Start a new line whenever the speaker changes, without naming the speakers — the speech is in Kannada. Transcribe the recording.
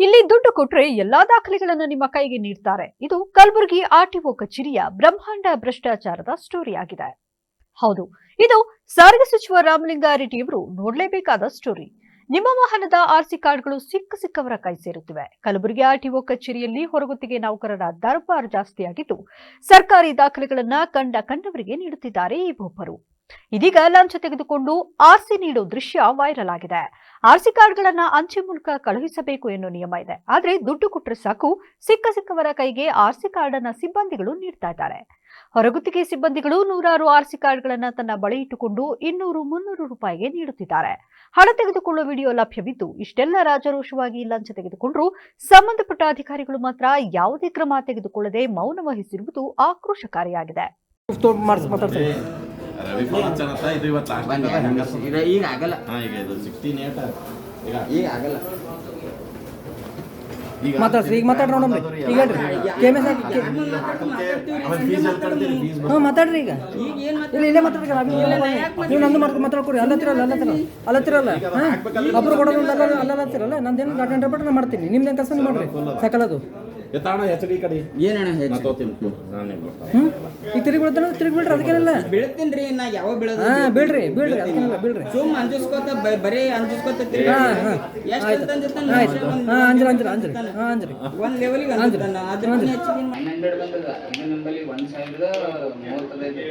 ಇಲ್ಲಿ ದುಡ್ಡು ಕೊಟ್ರೆ ಎಲ್ಲಾ ದಾಖಲೆಗಳನ್ನು ನಿಮ್ಮ ಕೈಗೆ ನೀಡ್ತಾರೆ. ಇದು ಕಲಬುರಗಿ ಆರ್ಟಿಒ ಕಚೇರಿಯ ಬ್ರಹ್ಮಾಂಡ ಭ್ರಷ್ಟಾಚಾರದ ಸ್ಟೋರಿ ಆಗಿದೆ. ಹೌದು, ಇದು ಸಾರಿಗೆ ಸಚಿವ ರಾಮಲಿಂಗಾರೆಡ್ಡಿಯವರು ನೋಡಲೇಬೇಕಾದ ಸ್ಟೋರಿ ನಿಮ್ಮ ವಾಹನದ ಆರ್ಸಿ ಕಾರ್ಡ್ಗಳು ಸಿಕ್ಕ ಸಿಕ್ಕವರ ಕೈ ಸೇರುತ್ತಿವೆ. ಕಲಬುರಗಿ ಆರ್ಟಿಒ ಕಚೇರಿಯಲ್ಲಿ ಹೊರಗುತ್ತಿಗೆ ನೌಕರರ ದರ್ಬಾರ್ ಜಾಸ್ತಿಯಾಗಿದ್ದು, ಸರ್ಕಾರಿ ದಾಖಲೆಗಳನ್ನ ಕಂಡ ಕಂಡವರಿಗೆ ನೀಡುತ್ತಿದ್ದಾರೆ ಈ ಒಬ್ಬರು ಇದೀಗ ಲಂಚ ತೆಗೆದುಕೊಂಡು ಆರ್ಸಿ ನೀಡೋ ದೃಶ್ಯ ವೈರಲ್ ಆಗಿದೆ. ಆರ್ಸಿ ಕಾರ್ಡ್ಗಳನ್ನ ಅಂಚೆ ಮೂಲಕ ಕಳುಹಿಸಬೇಕು ಎನ್ನುವ ನಿಯಮ ಇದೆ. ಆದ್ರೆ ದುಡ್ಡು ಕೊಟ್ಟರೆ ಸಾಕು, ಸಿಕ್ಕ ಸಿಕ್ಕವರ ಕೈಗೆ ಆರ್ಸಿ ಕಾರ್ಡ್ ಅನ್ನ ಸಿಬ್ಬಂದಿಗಳು ನೀಡ್ತಾ ಇದ್ದಾರೆ. ಹೊರಗುತ್ತಿಗೆ ಸಿಬ್ಬಂದಿಗಳು ನೂರಾರು ಆರ್ಸಿ ಕಾರ್ಡ್ಗಳನ್ನ ತನ್ನ ಬಳಿ ಇಟ್ಟುಕೊಂಡು ಇನ್ನೂರು ಮುನ್ನೂರು ರೂಪಾಯಿಗೆ ನೀಡುತ್ತಿದ್ದಾರೆ. ಹಣ ತೆಗೆದುಕೊಳ್ಳುವ ವಿಡಿಯೋ ಲಭ್ಯವಿದ್ದು ಇಷ್ಟೆಲ್ಲ ರಾಜರೋಷವಾಗಿ ಲಂಚ ತೆಗೆದುಕೊಂಡ್ರು ಸಂಬಂಧಪಟ್ಟ ಅಧಿಕಾರಿಗಳು ಮಾತ್ರ ಯಾವುದೇ ಕ್ರಮ ತೆಗೆದುಕೊಳ್ಳದೆ ಮೌನ ವಹಿಸಿರುವುದು ಆಕ್ರೋಶಕಾರಿಯಾಗಿದೆ.
ಇದು ಇವತ್ತು ಲಾಸ್ಟ್
ಈಗ ಆಗಲ್ಲ.
ಹಾ ಈಗ ಇದು ಸಿಕ್ಸ್ಟೀನ್ ಏಟ್ ಈಗ
ಈಗ ಆಗಲ್ಲ.
ಈಗ
ಮಾತಾಡ್ಸ್ರಿ ಈಗ ಮಾತಾಡ್ರಿ ನೋಡಮ್ರಿ ಈಗ ಮಾತಾಡ್ರಿ ಈಗ. ಇಲ್ಲ ಇಲ್ಲೇ ಮಾತಾಡ್ರಿ ನೀವು ನಂದು ಮಾತಾಡ್ಕೊಡಿ. ಅಲ್ಲತ್ತಿರಲ್ಲ ಅಲ್ಲತ್ತಿರ ಅಲ್ಲತ್ತಿರಲ್ಲ ಹಾಂ ಒಬ್ರು ಕೊಡೋದು ಅಲ್ಲ ಅಲ್ಲತ್ತಿರಲ್ಲ ನಂದೇನು ಗಾರ್ಡನ್ ಹಂಡ್ರೆಡ್ ನಾನು ಮಾಡ್ತೀನಿ. ನಿಮ್ದೇನು ಕೆಲಸ ಮಾಡ್ರಿ. ಸಕಲದು
ಎತ್ತಾಣ ಡಿ ಕಡೆ.
ಏನಣ್ಣ
ನಾ
ಹೆಚ್ಚು
ತೋತೀನಿ ನಾನೇ
ಈಗ ತಿರುಗಿ ಬಿಡ್ತಾನೆ ತಿರುಗಿ ಬಿಡ್ರಿ ಅದಕ್ಕೇನಿಲ್ಲ.
ಬೀಳ್ತೀನ್ರಿ ನಾ ಯಾವ ಬೀಳೋದು?
ಹಾಂ ಬೀಳ್ರಿ ಬೀಳ್ರಿ ಅದಕ್ಕೇನಿಲ್ಲ ಬೀಳ್ರಿ.
ಸುಮ್ ಅಂಜಿಸ್ಕೋತ ಬ- ಬರೀ ಅಂಜಿಸ್ಕೋತ ತಿರ್ಗಿ
ಹಾಂ ಹಾಂ.
ಎಷ್ಟು ಅಂತ ಅಂಜಿಸ್ತಾನ
ಆಯ್ತು. ಹಾಂ ಅಂಜ್ರಿ ಅಂಜ್ರಿ ಅಂಜ್ರಿ. ಹಾಂ ಅಂಜ್ರಿ.
ಒಂದ್ ಲೆವೆಲಿಗೆ ಅಂಜಿಸ್ತಾನ ಅದ್ರ ಹೆಚ್ಚಿಗೆ
ಹನ್ನೆರಡು ಬಂದದ. ಇನ್ನು ನಮ್ಮಲ್ಲಿ ಒಂದ್ ಸಾವಿರದ ಮೂವತ್ತೈದು.